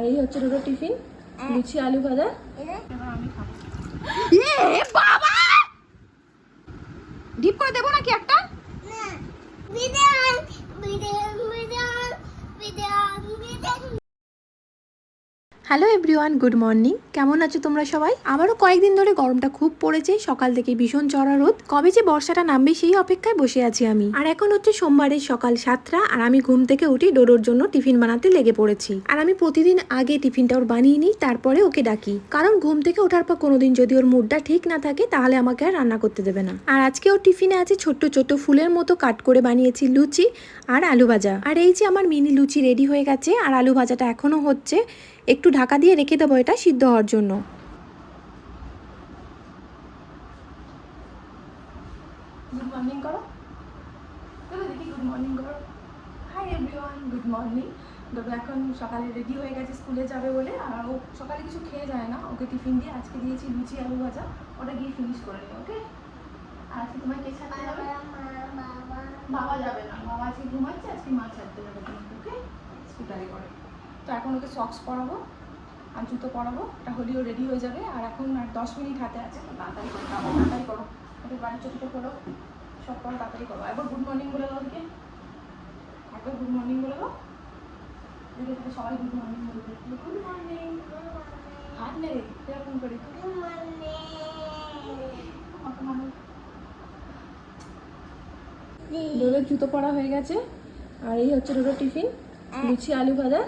আর এই হচ্ছে দুটো টিফিন লুচি আলু ভাজা। এ বাবা! ডিপ করে দেবো নাকি একটা? হ্যালো এভরিওয়ান গুড মর্নিং কেমন আছো তোমরা সবাই? আবারও কয়েকদিন ধরে গরমটা খুব পড়েছে। সকাল থেকে ভীষণ চড়া রোদ। কবে যে বর্ষাটা নামবে সেই অপেক্ষায় বসে আছি আমি। আর এখন হচ্ছে সোমবারের সকাল সাতটা, আর আমি ঘুম থেকে উঠি ডোডোর জন্য টিফিন বানাতে লেগে পড়েছি। আর আমি প্রতিদিন আগে টিফিনটা ওর বানিয়ে নিই, তারপরে ওকে ডাকি। কারণ ঘুম থেকে ওঠার পর কোনোদিন যদি ওর মুডটা ঠিক না থাকে, তাহলে আমাকে আর রান্না করতে দেবে না। আর আজকে ওর টিফিনে আছে ছোট্ট ছোট্ট ফুলের মতো কাট করে বানিয়েছি লুচি আর আলু ভাজা। আর এই যে আমার মিনি লুচি রেডি হয়ে গেছে, আর আলু ভাজাটা এখনও হচ্ছে একটু ঢাকা দিয়ে রেখে দেবো এটা সিদ্ধ হওয়ার জন্য। গুড মর্নিং করো দেখি গুড মর্নিং করো হাই এভরিওয়ান গুড মর্নিং ডোডো এখন সকালে রেডি হয়ে গেছে, স্কুলে যাবে বলে। আর ও সকালে কিছু খেয়ে যায় না। ওকে টিফিন দিয়ে আজকে দিয়েছি লুচি, আলু ভাজা। ওটা গিয়ে ফিনিশ করে নিও ওকে আর আজকে তোমার কে ছাড়তে যাবে? বাবা যাবে না। বাবা আজকে ঘুমাচ্ছে, আজকে মা ছাড়তে যাবে তোমাকে ওকে স্কুটারে করে। তো এখন ওকে সক্স পরাবো আর জুতো পরাবো এটা হলিও রেডি হয়ে যাবে। আর এখন আর দশ মিনিট হাতে আছে তাড়াতাড়ি করো তাড়াতাড়ি করো। ওকে বাড়ির চোখটা করো সব করো তাড়াতাড়ি করো। একবার গুড মর্নিং বলে দাও ওদিকে একবার গুড মর্নিং বলে দাও। সবাই গুড মর্নিং বলবে গুড মর্নিং হাত নেড়ে এরকম করে। জুতো পরা হয়ে গেছে। আর এই হচ্ছে ডোডোর টিফিন লুচি আলু ভাজা।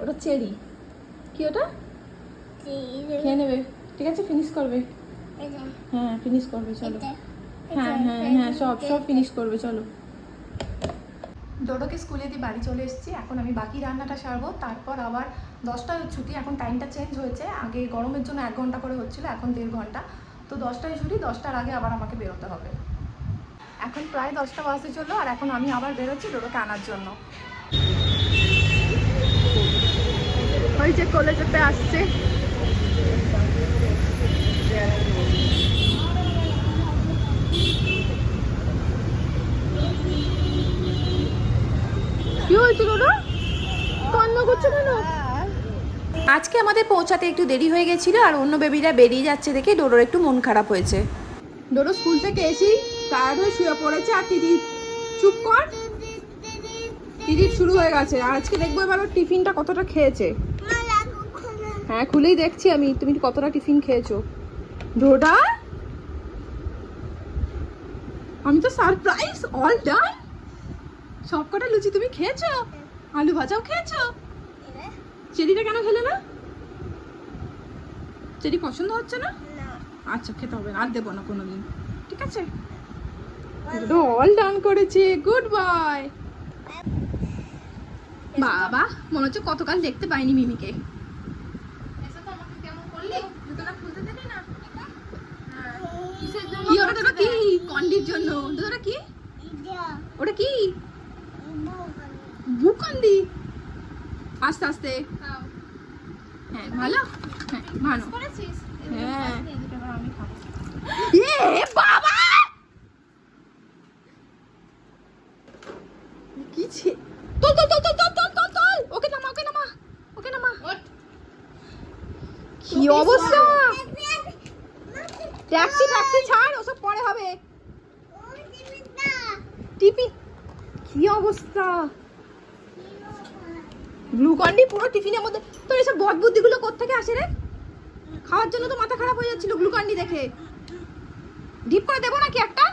ওটা চেরি। কি ওটা? খেয়ে নেবে। ঠিক আছে ফিনিশ করবে। হ্যাঁ ফিনিশ করবে চলো। হ্যাঁ হ্যাঁ হ্যাঁ সব সব ফিনিশ করবে চলো। ডোডোকে স্কুলে দিয়ে বাড়ি চলে এসেছি। এখন আমি বাকি রান্নাটা সারবো। তারপর আবার দশটায় ছুটি। এখন টাইমটা চেঞ্জ হয়েছে। আগে গরমের জন্য এক ঘণ্টা করে হচ্ছিল এখন দেড় ঘণ্টা। তো দশটায় ছুটি দশটার আগে আবার আমাকে বেরোতে হবে। এখন প্রায় দশটা বাজতে চলল আর এখন আমি আবার বেরোচ্ছি ডোডোকে আনার জন্য। ওই যে কলেজেতে আসছে। কি হয়েছিল ওটা কান্না করছে কেন? আজকে আমাদের পৌঁছাতে একটু দেরি হয়ে গেছিল আর অন্য বেবিরা বেরিয়ে যাচ্ছে দেখে ডোডোর একটু মন খারাপ হয়েছে। ডোডো স্কুল থেকে এসেই টায়ার্ড হয়ে শুয়ে পড়েছে। আর দিদি চুপ কর। দিদির শুরু হয়ে গেছে। আজকে দেখব এবার ওর টিফিনটা কতটা খেয়েছে। হ্যাঁ খুলেই দেখছি আমি। তুমি কতটা টিফিন খেয়েছো? ডোডা? আমি তো সারপ্রাইজ অল ডান সব কটা লুচি তুমি খেয়েছো? আলু ভাজাও খেয়েছো? চেরিটা কেন খেলে না? চেরি পছন্দ হচ্ছে না? আচ্ছা খেতে হবে। না আর দেবো না কোনোদিন। ঠিক আছে? অল ডান করেছে। গুড বাই বাবা মনে হচ্ছে কতকাল দেখতে পাইনি মিমিকে। কি ওটা তোটা কি? কন্ডির জন্য। কি? ওটা কি? ভূকন্দি। আস্তে আস্তে। হ্যাঁ ভালো। হ্যাঁ ভালো। হ্যাঁ। বাবা! কি অবস্থা? ট্যাক্সি ট্যাক্সি ছাড় ওসব পরে হবে। টিপি কি অবস্থা? গ্লুকন্ডি পুরো টিফিনের মধ্যে তোর এসব বদ বুদ্ধিগুলো কোত্থেকে আসে রে? খাওয়ার জন্য তো মাথা খারাপ হয়ে যাচ্ছিল গ্লুকন্ডি দেখে। ডিপ করে দেবো নাকি একটা?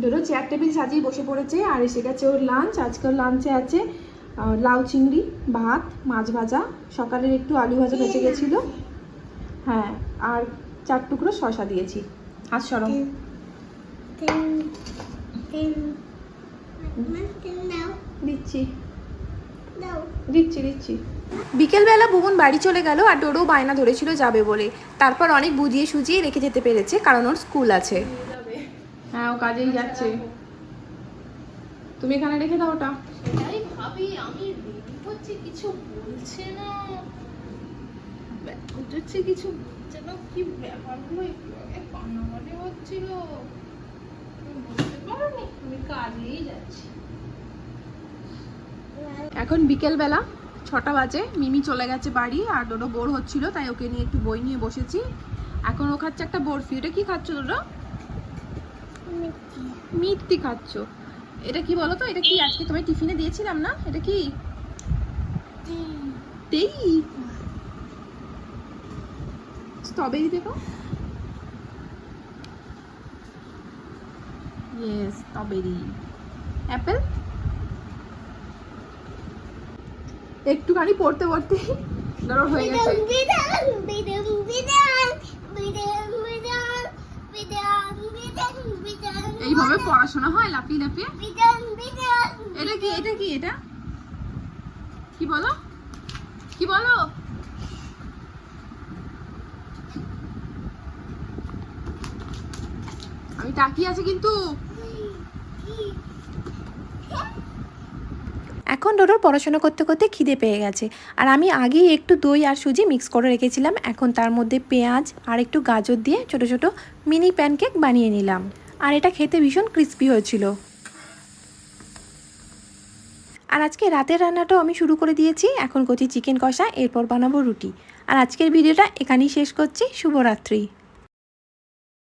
ডোডো চেয়ার টেবিল সাজিয়ে বসে পড়েছে আর এসে গেছে ওর লাঞ্চ আজকে ওর লাঞ্চে আছে। লাউ চিংড়ি ভাত মাছ ভাজা সকালের একটু আলু ভাজা বেঁচে গেছিল। হ্যাঁ আর চার টুকরো শশা দিয়েছি। হাত সরম। দিচ্ছি। দিচ্ছি দিচ্ছি। বিকেলবেলা ভুবন বাড়ি চলে গেল আর ডোডো বায়না ধরেছিল যাবে বলে। তারপর অনেক বুঝিয়ে সুজিয়ে রেখে যেতে পেরেছে কারণ ওর স্কুল আছে। হ্যাঁ ও কাজেই যাচ্ছে। তুমি এখানে রেখে দাও ওটা। ভাবি আমি রেডি হচ্ছে কিছু বলছে না। হচ্ছে কিছু বলছে না কি ব্যাপারগুলো একটু আগে কান্নাকাটি হচ্ছিল। তুমি পারোনি? আমি কাজেই যাচ্ছি। এখন বিকেল বেলা ছটা বাজে মিমি চলে গেছে বাড়ি আর ডোডো বোর হচ্ছিল তাই ওকে নিয়ে একটু বই নিয়ে বসেছি। এখন ও খাচ্ছে একটা বরফি ওটা কি খাচ্ছ ডোডো মিথ্যি খাচ্ছ। এটা কি বলো তো? এটা কি আজকে তোমায় টিফিনে দিয়েছিলাম না? এটা কি? তেই। স্ট্রবেরি দেখো ইয়েস স্ট্রবেরি। অ্যাপেল? একটুখানি পড়তে পড়তে ধরো হয়ে গেছে। এইভাবে পড়াশোনা হয়? লাফিয়ে লাফিয়ে? এটা কি এটা কি এটা? কি বলো? কি বলো? আমি তাকিয়ে আছি কিন্তু। এখন ডোডোর পড়াশোনা করতে করতে খিদে পেয়ে গেছে। আর আমি আগেই একটু দই আর সুজি মিক্স করে রেখেছিলাম। এখন তার মধ্যে পেঁয়াজ আর একটু গাজর দিয়ে ছোট ছোট মিনি প্যানকেক বানিয়ে নিলাম। আর এটা খেতে ভীষণ ক্রিস্পি হয়েছিল। আর আজকে রাতের রান্নাটাও আমি শুরু করে দিয়েছি। এখন করছি চিকেন কষা, এরপর বানাবো রুটি। আর আজকের ভিডিওটা এখানেই শেষ করছি। শুভরাত্রি।